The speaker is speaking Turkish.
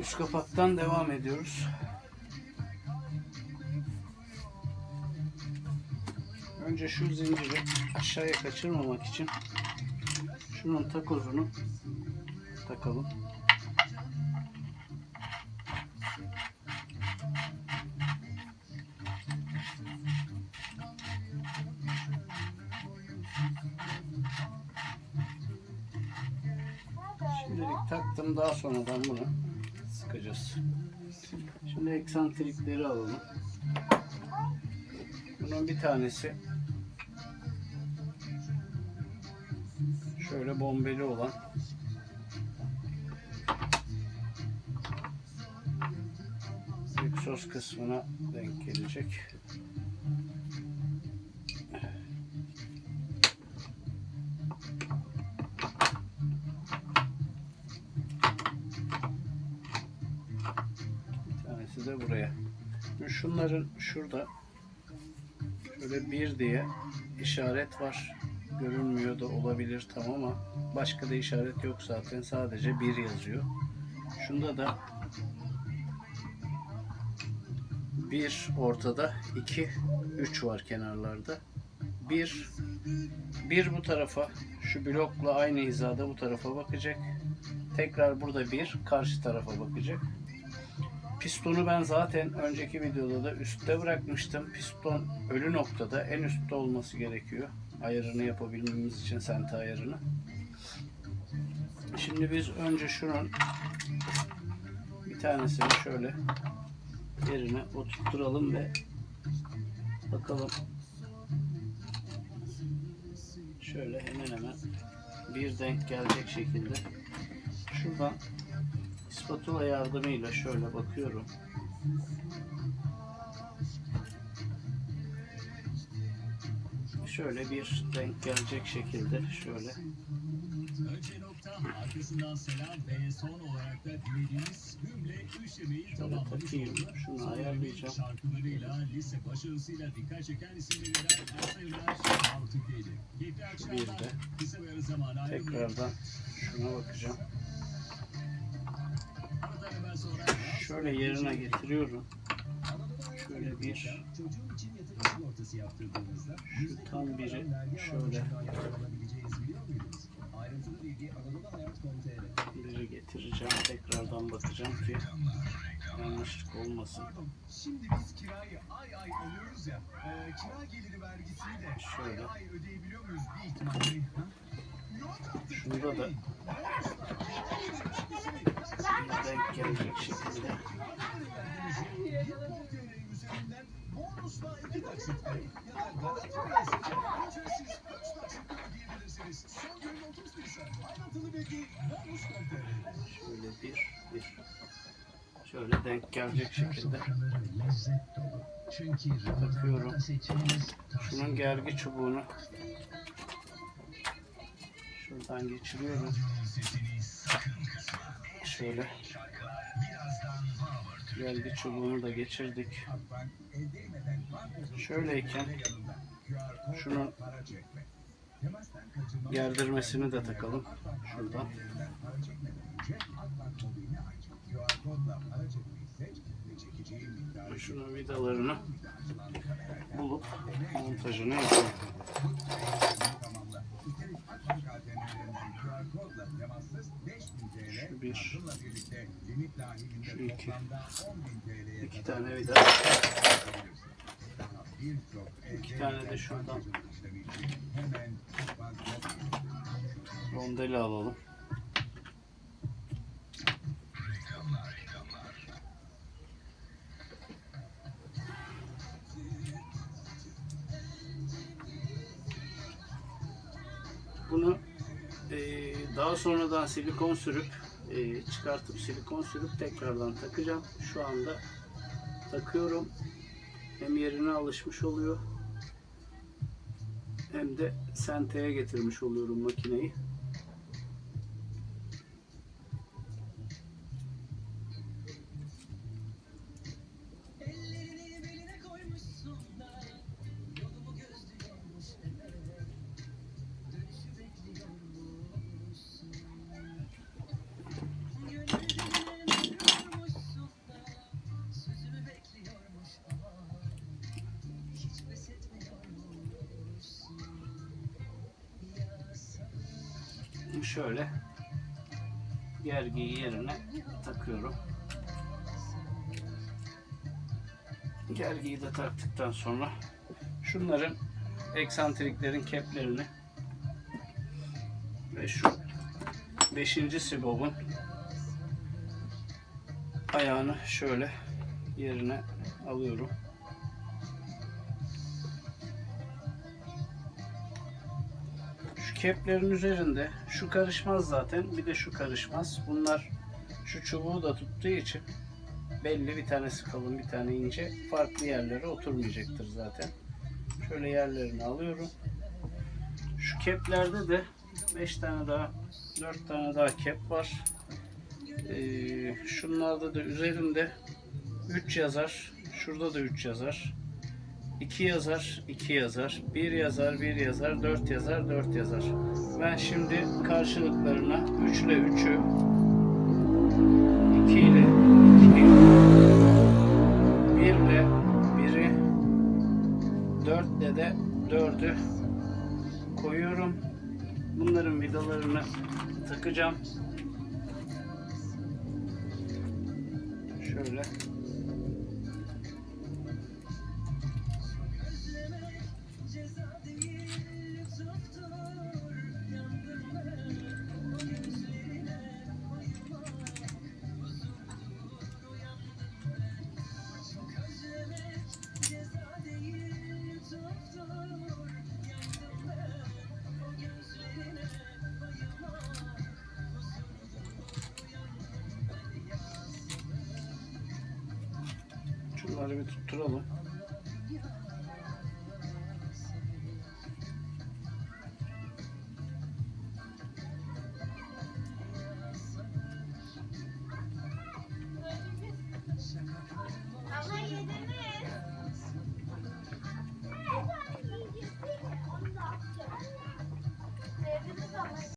üst kapaktan devam ediyoruz. Önce şu zinciri aşağıya kaçırmamak için şunun takozunu takalım. Şimdilik taktım daha sonradan bunu sıkacağız. Şimdi eksantrikleri alalım. Bunun bir tanesi şöyle bombeli olan egzoz kısmına denk gelecek. De buraya. Şunların şurada şöyle bir diye işaret var. Görünmüyor da olabilir tam ama başka da işaret yok zaten. Sadece bir yazıyor. Şunda da bir ortada, iki, üç var kenarlarda. Bir, bir bu tarafa, şu blokla aynı hizada bu tarafa bakacak. Tekrar burada bir, karşı tarafa bakacak. Pistonu ben zaten önceki videoda da üstte bırakmıştım. Piston ölü noktada en üstte olması gerekiyor. Ayarını yapabilmemiz için sente ayarını. Şimdi biz önce şunun bir tanesini şöyle yerine oturtturalım ve bakalım şöyle hemen hemen bir denk gelecek şekilde şuradan spatula yardımıyla şöyle bakıyorum. Şöyle bir denk gelecek şekilde şöyle Önce nokta, arkasından selam ve son olarak da dinlediğiniz hümle üçlemeyi Şöyle tamamlamış oldu. Şunu ayarlayacağım. Şarkılarıyla, lise başarısıyla dikkat çeken isimlerinden Ersan Ünler, Avrutik'teydi. Keyifli akşamlar. Bir de Kısa bir ara zaman ayrılmayın. tekrardan şuna bakacağım. Şöyle yerine getiriyorum. Şöyle bir şu tam biri şöyle biri getireceğim. Tekrardan bakacağım ki yanlışlık olmasın. Şimdi biz kirayı ay ay alıyoruz ya, e, kira geliri vergisini de ay ay ödeyebiliyor muyuz bir ihtimalle? Şurada da denk gelecek şekilde bonusla iki taksitle ya da garanti üyesiyle ücretsiz üç taksitle ödeyebilirsiniz. Son günün 31 ise ayrıntılı bilgi bonus.com.tr şöyle bir bir şöyle denk gelecek şekilde Takıyorum. Şunun gergi çubuğunu şuradan geçiriyorum. Şöyle gergi çubuğunu da geçirdik. Şöyleyken şunun gerdirmesini de takalım şuradan. Şunun vidalarını bulup montajını yapalım. Şu bir, şu iki, iki tane vida, iki tane de şuradan. rondeli alalım. Bunu daha sonradan silikon sürüp eee, çıkartıp silikon sürüp tekrardan takacağım. Şu anda takıyorum. Hem yerine alışmış oluyor. Hem de senteye getirmiş oluyorum makineyi. Şöyle gergiyi yerine takıyorum. Gergiyi de taktıktan sonra şunların eksantriklerin keplerini ve şu 5. sibobun ayağını şöyle yerine alıyorum. Keplerin üzerinde şu karışmaz zaten bir de şu karışmaz. Bunlar şu çubuğu da tuttuğu için belli bir tanesi kalın bir tane ince farklı yerlere oturmayacaktır zaten. Şöyle yerlerini alıyorum. Şu keplerde de 5 tane daha 4 tane daha kep var. Ee, şunlarda da üzerinde 3 yazar. Şurada da 3 yazar. 2 yazar, 2 yazar. 1 yazar, 1 yazar, 4 yazar, 4 yazar. Ben şimdi karşılıklarına 3 ile 3'ü 2 ile 2 1 ile 1'i 4 ile de 4'ü koyuyorum. Bunların vidalarını takacağım. Şöyle. Şunları tutturalım.